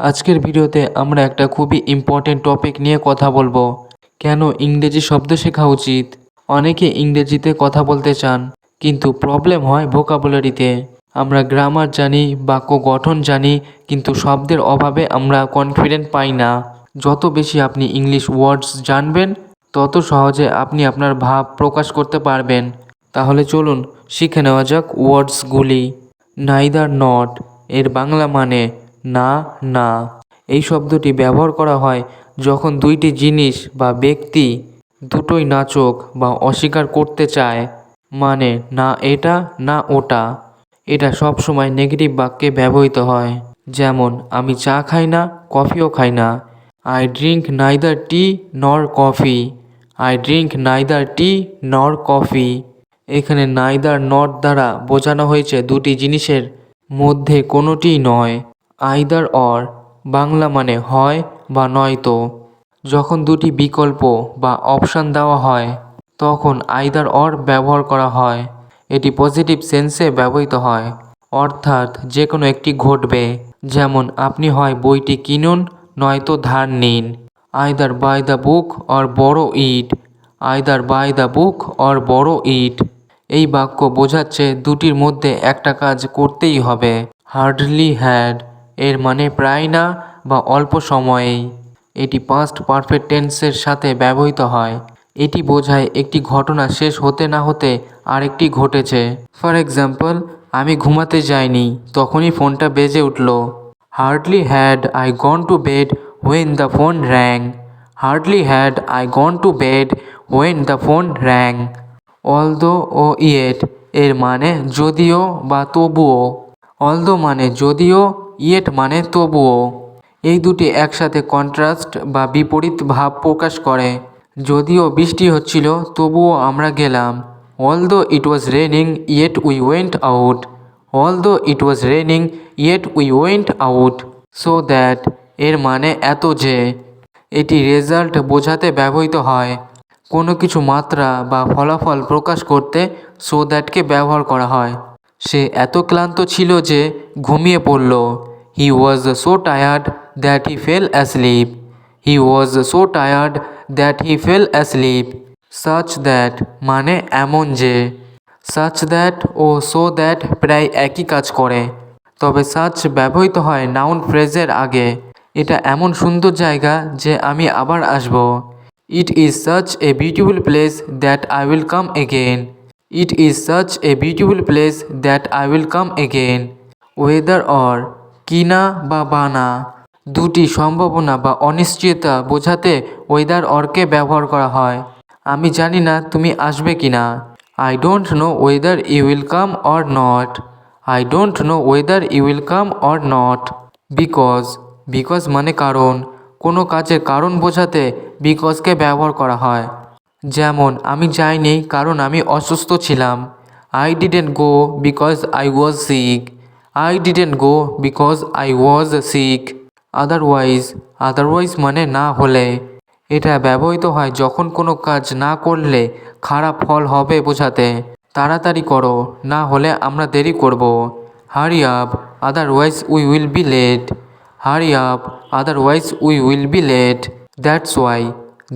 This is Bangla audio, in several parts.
আজকের ভিডিওতে আমরা একটা খুবই ইম্পর্টেন্ট টপিক নিয়ে কথা বলব। কেন ইংরেজি শব্দ শেখা উচিত? অনেকে ইংরেজিতে কথা বলতে চান, কিন্তু প্রবলেম হয় ভোকাবুলারিতে আমরা গ্রামার জানি, বাক্য গঠন জানি, কিন্তু শব্দের অভাবে আমরা কনফিডেন্ট পাই না। যত বেশি আপনি ইংলিশ ওয়ার্ডস জানবেন, তত সহজে আপনি আপনার ভাব প্রকাশ করতে পারবেন। তাহলে চলুন, শিখে নেওয়া যাক ওয়ার্ডসগুলি নাইদার নট এর বাংলা মানে না না। এই শব্দটি ব্যবহার করা হয় যখন দুইটি জিনিস বা ব্যক্তি দুটোই নাচক বা অস্বীকার করতে চায় মানে না এটা, না ওটা। এটা সব সময় নেগেটিভ বাক্যে ব্যবহৃত হয়, যেমন, আমি চা খাই না, কফিও খাই না। I drink neither tea, nor coffee. I drink neither tea, nor coffee. এখানে নাইদার নট দ্বারা বোঝানো হয়েছে দুটি জিনিসের মধ্যে কোনোটিই নয়। আইদার অর, বাংলা মানে হয় বা নয়তো যখন দুটি বিকল্প বা অপশান দেওয়া হয়, তখন আইদার অর ব্যবহার করা হয়। এটি পজিটিভ সেন্সে ব্যবহৃত হয়। অর্থাৎ যে কোনো একটি ঘটবে। যেমন, আপনি হয় বইটি কিনুন, নয়তো ধার নিন। Either buy the book or borrow it either buy the book or borrow it এই বাক্য বোঝাচ্ছে দুটির মধ্যে একটা কাজ করতেই হবে। হার্ডলি হ্যাড এর মানে প্রায় না বা অল্প সময়েই। এটি পাস্ট পারফেক্ট টেন্সের সাথে ব্যবহৃত হয়। এটি বোঝায় একটি ঘটনা শেষ হতে না হতে আরেকটি ঘটেছে। ফর এক্সাম্পল আমি ঘুমাতে যাইনি, তখনই ফোনটা বেজে উঠল। Hardly had I gone to bed when the phone rang hardly had I gone to bed when the phone rang although O yet এর মানে যদিও বা তবুও। অলদো মানে যদিও ইয়েট মানে তবুও। এই দুটি একসাথে কন্ট্রাস্ট বা বিপরীত ভাব প্রকাশ করে। যদিও বৃষ্টি হচ্ছিল, তবুও আমরা গেলাম। Although it was raining yet we went out although it was raining yet we went out so that এর মানে এত যে, এটি রেজাল্ট বোঝাতে ব্যবহৃত হয়। কোনো কিছু মাত্রা বা ফলাফল প্রকাশ করতে সো দ্যাটকে ব্যবহার করা হয়। সে এত ক্লান্ত ছিল যে, ঘুমিয়ে পড়ল। He was so tired that he fell asleep he was so tired that he fell asleep such that মানে এমন যে সাচ দ্যাট ও সো দ্যাট প্রায় একই কাজ করে। তবে সাচ ব্যবহৃত হয় নাউন ফ্রেজের আগে। এটা এমন সুন্দর জায়গা যে আমি আবার আসব। It is such a beautiful place that I will come again it is such a beautiful place that I will come again whether or কিনা বা বানা, দুটি সম্ভাবনা বা অনিশ্চয়তা বোঝাতে ওয়েদার অরকে ব্যবহার করা হয়। আমি জানি না তুমি আসবে কি না I don't know whether you will come or not I don't know whether you will come or not because because মানে কারণ। কোনো কাজের কারণ বোঝাতে বিকজকে ব্যবহার করা হয়। যেমন, আমি যাইনি কারণ আমি অসুস্থ ছিলাম। I didn't go because I was sick I didn't go because I was sick otherwise otherwise মানে না হলে। এটা ব্যবহৃত হয় যখন কোনো কাজ না করলে খারাপ ফল হবে বোঝাতে। তাড়াতাড়ি করো, না হলে আমরা দেরি করব। Hurry up otherwise we will be late hurry up otherwise we will be late that's why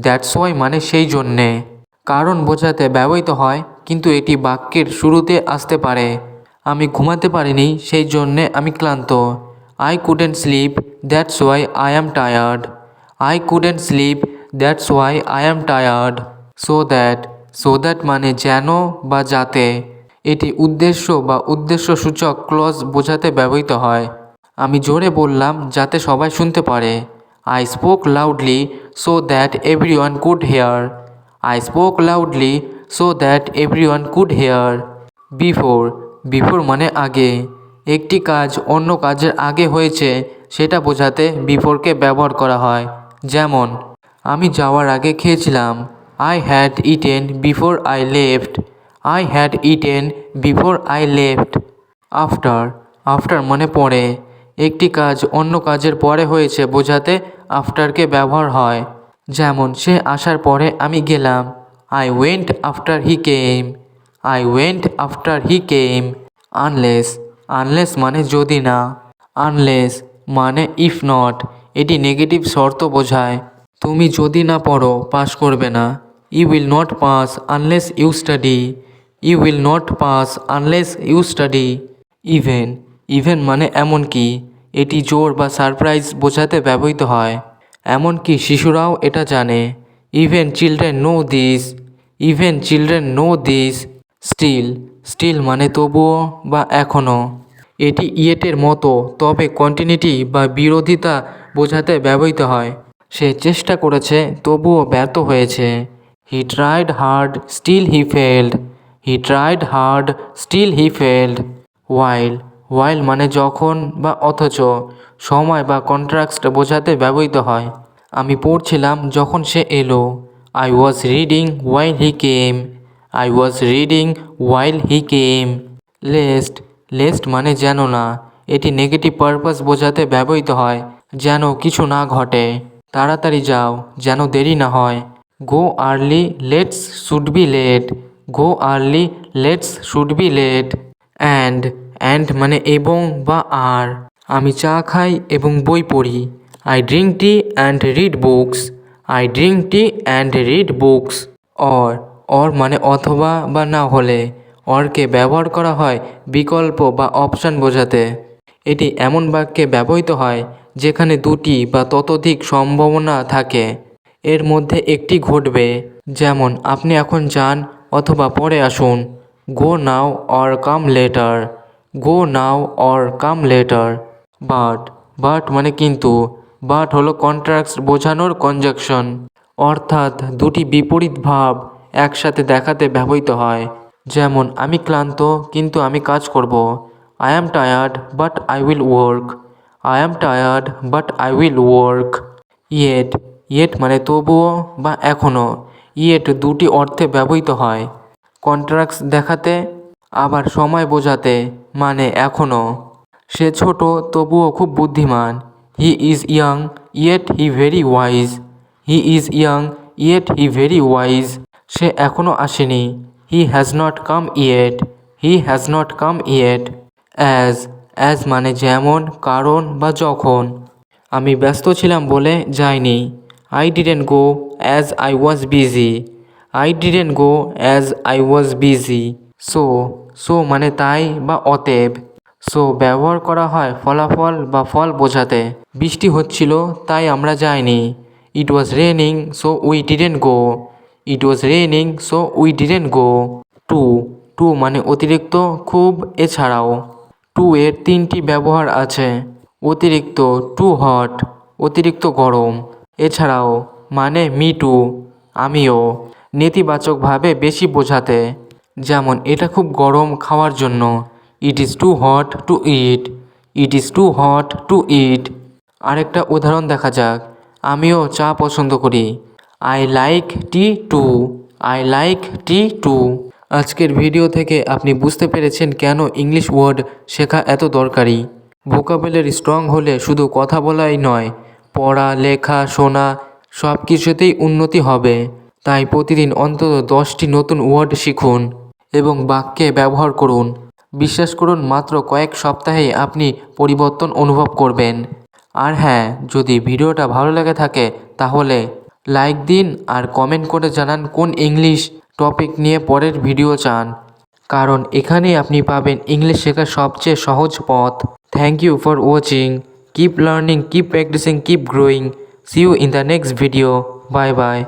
that's why মানে সেই জন্যে। কারণ বোঝাতে ব্যবহৃত হয়, কিন্তু এটি বাক্যের শুরুতে আসতে পারে। আমি ঘুমাতে পারিনি, সেই জন্যে আমি ক্লান্ত। I couldn't sleep that's why I am tired I couldn't sleep that's why I am tired so that so that মানে যেন বা যাতে, এটি উদ্দেশ্য বা উদ্দেশ্য সূচক ক্লজ বোঝাতে ব্যবহৃত হয়। আমি জোরে বললাম, যাতে সবাই শুনতে পারে। I spoke loudly so that everyone could hear I spoke loudly so that everyone could hear before before মানে আগে। একটি কাজ অন্য কাজের আগে হয়েছে, সেটা বোঝাতে বিফোরকে ব্যবহার করা হয়। যেমন, আমি যাওয়ার আগে খেয়েছিলাম। I had eaten before I left I had eaten before I left after after মানে পরে। একটি কাজ অন্য কাজের পরে হয়েছে, বোঝাতে আফটারকে ব্যবহার হয়। যেমন, সে আসার পরে আমি গেলাম। I went after he came I went after he came unless unless মানে যদি না। আনলেস মানে ইফ নট এটি নেগেটিভ শর্ত বোঝায়। তুমি যদি না পড়ো পাস করবে না। You will not pass unless you study you will not pass unless you study even even মানে এমনকি এটি জোর বা সারপ্রাইজ বোঝাতে ব্যবহৃত হয়। এমনকি শিশুরাও এটা জানে। Even children know this even children know this still still মানে তবুও বা এখনও। এটি ইয়েটের মতো, তবে কন্টিনিউটি বা বিরোধিতা বোঝাতে ব্যবহৃত হয়। সে চেষ্টা করেছে, তবুও ব্যর্থ হয়েছে। He tried hard still he failed he tried hard still he failed while while মানে যখন বা অথচ, সময় বা কন্ট্রাক্ট বোঝাতে ব্যবহৃত হয়। আমি পড়ছিলাম যখন সে এলো। I was reading while he came I was reading while he came lest lest মানে যেন না, এটি নেগেটিভ পারপাস বোঝাতে ব্যবহৃত হয়, যেন কিছু না ঘটে। তাড়াতাড়ি যাও, যেন দেরি না হয়। Go early let's should be late go early let's should be late and and মানে এবং বা আর। আমি চা খাই এবং বই পড়ি। I drink tea and read books I drink tea and read books or or মানে অথবা বা না হলে। অরকে ব্যবহার করা হয় বিকল্প বা অপশান বোঝাতে। এটি এমন বাক্যে ব্যবহৃত হয়, যেখানে দুটি বা ততোধিক সম্ভাবনা থাকে। এর মধ্যে একটি ঘটবে, যেমন, আপনি এখন যান অথবা পরে আসুন। Go now or come later. Go now or come later. But but মানে কিন্তু। বাট হলো কন্ট্রাক্ট বোঝানোর কনজাকশন। অর্থাৎ দুটি বিপরীত ভাব। একসাথে দেখাতে ব্যবহৃত হয়। যেমন, আমি ক্লান্ত, কিন্তু আমি কাজ করব। I am tired but I will work I am tired but I will work yet yet মানে তবুও বা এখনও। ইয়েট দুটি অর্থে ব্যবহৃত হয়। কন্ট্রাক্টস দেখাতে, আবার সময় বোঝাতে মানে এখনও। সে ছোট, তবুও খুব বুদ্ধিমান। He is young yet he very wise he is young yet he very wise সে এখনও আসেনি। He has not come yet he has not come yet as as মানে যেমন, কারণ বা যখন। আমি ব্যস্ত ছিলাম বলে যাইনি। I didn't go as I was busy I didn't go as I was busy so so মানে তাই বা অতএব। সো ব্যবহার করা হয় ফলাফল বা ফল বোঝাতে। বৃষ্টি হচ্ছিল, তাই আমরা যাইনি। It was raining so we didn't go it was raining so we didn't go too too মানে অতিরিক্ত খুব এছাড়াও। টু এর তিনটি ব্যবহার আছে। অতিরিক্ত টু হট অতিরিক্ত গরম। এছাড়াও মানে মি টু আমিও। নেতিবাচকভাবে বেশি বোঝাতে। যেমন, এটা খুব গরম খাওয়ার জন্য। It is too hot to eat it is too hot to eat আরেকটা উদাহরণ দেখা যাক। আমিও চা পছন্দ করি। I like tea too I like tea too আজকের ভিডিও থেকে আপনি বুঝতে পেরেছেন কেন ইংলিশ ওয়ার্ড শেখা এত দরকারি। ভোকাবুলারি স্ট্রং হলে শুধু কথা বলাই নয়, পড়া, লেখা, শোনা সব কিছুতেই উন্নতি হবে। তাই প্রতিদিন অন্তত দশটি নতুন ওয়ার্ড শিখুন এবং বাক্যে ব্যবহার করুন। বিশ্বাস করুন, মাত্র কয়েক সপ্তাহেই আপনি পরিবর্তন অনুভব করবেন। আর হ্যাঁ যদি ভিডিওটা ভালো লেগে থাকে, তাহলে লাইক দিন আর কমেন্ট করে জানান কোন ইংলিশ টপিক নিয়ে পরের ভিডিও চান। কারণ এখানেই আপনি পাবেন ইংলিশ শেখার সবচেয়ে সহজ পথ। Thank you for watching keep learning keep practising keep growing see you in the next video bye bye